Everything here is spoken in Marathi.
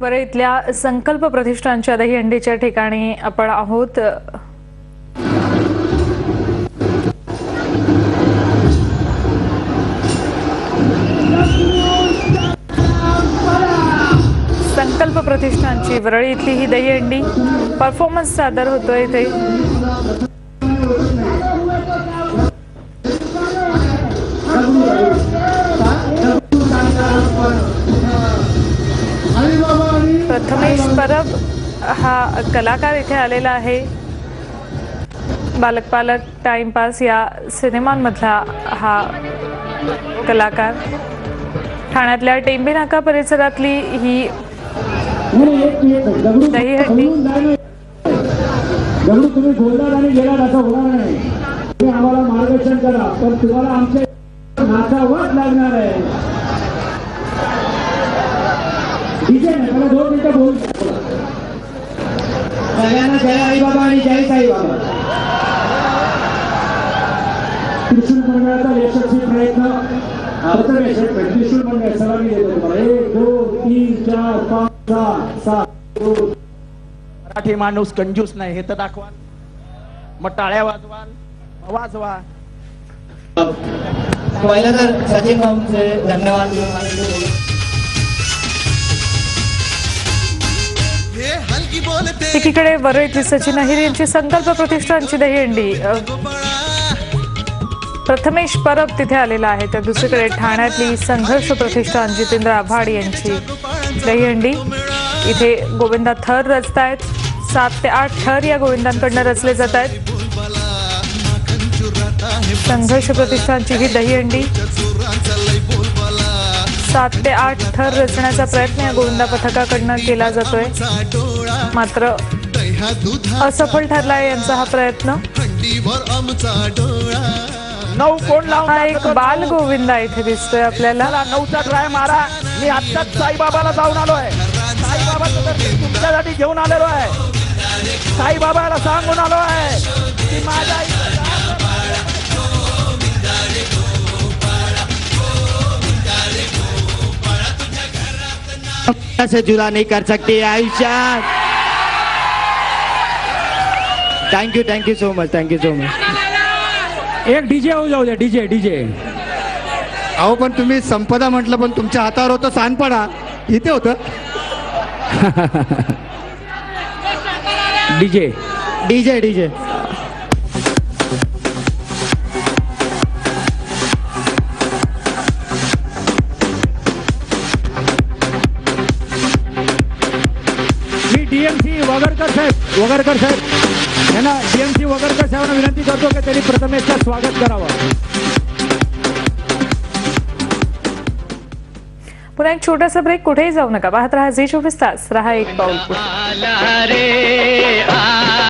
बरं इथल्या संकल्प प्रतिष्ठानच्या दहीहंडीच्या ठिकाणी आपण आहोत. संकल्प प्रतिष्ठानची वरळी इथली ही दहीहंडी परफॉर्मन्स सादर होतोय इथे. हा कलाकार इथे आलेला आहे. बालक पालक टाइमपास या सिनेमांमधला हा कलाकार. ठाण्यातल्या टेंबे नाका परिसरातली ही दहीहंडी जरूर तुम्ही बोललात आणि गेलात असं होणार नाही. तुम्ही आम्हाला मार्गदर्शन करा पण तुम्हाला आमच्या नाचावंच लागणार आहे. ठीक आहे मला दोन मिनिटं बोल. सगळ्यांना जय आई बाबा आणि जय साई बाबा. त्रिशूल मंडळाचा यशस्वी प्रयत्न प्रथमेश त्रिशूल मंडळ सर्वांनी देतो तुम्हाला. एक दोन तीन चार पाच सहा सात दोन मराठी माणूस कंजूस नाही हे तर दाखवा. मग टाळ्या वाजवाल वाजवा. पहिलं तर सचिन भाऊंचे धन्यवाद एकीकडे वरळीतली सचिन अहिर यांची संकल्प प्रतिष्ठानची दहीहंडी प्रथमेश परब तिथे आलेला आहे. तर दुसरीकडे ठाण्यातली संघर्ष प्रतिष्ठान जितेंद्र आव्हाड यांची दहीहंडी इथे गोविंदा थर रचतायत. सात ते आठ थर या गोविंदांकडनं रचले जात आहेत संघर्ष प्रतिष्ठानची ही दहीहंडी सात ते आठ थर रचण्याचा प्रयत्न या गोविंदा पथकाकडनं केला जातोय. मात्र असफल ठरला यांचा हा प्रयत्न. नऊ कोण लावून हा एक? बाल गोविंदा इथे दिसतोय आपल्याला. नऊचा ट्राय मारा. मी आत्ताच साईबाबाला जाऊन आलोय. साईबाबाचं दर्शन तुमच्यासाठी घेऊन आलेलो आहे. साईबाबाला सांगून आलो आहे की माझ्या से जुदा नहीं कर सकती आयुष्यात. Thank you thank you so much thank you so much एक डीजे होऊ जाऊ द्या डीजे डीजे अहो पण तुम्ही संपदा म्हटलं पण तुमच्या हातावर होतं सांडपडा इथे होतं. डीजे डीजे डीजे वगरकर साहेब वगरकर साहेब. यांना डीएमसी वगरकर साहेबांना विनंती करतो की त्यांनी प्रथमेशचं स्वागत करावं. पुन्हा एक छोटासा ब्रेक कुठेही जाऊ नका. पाहत राहा झी चोवीस तास. राहा एक पाऊल.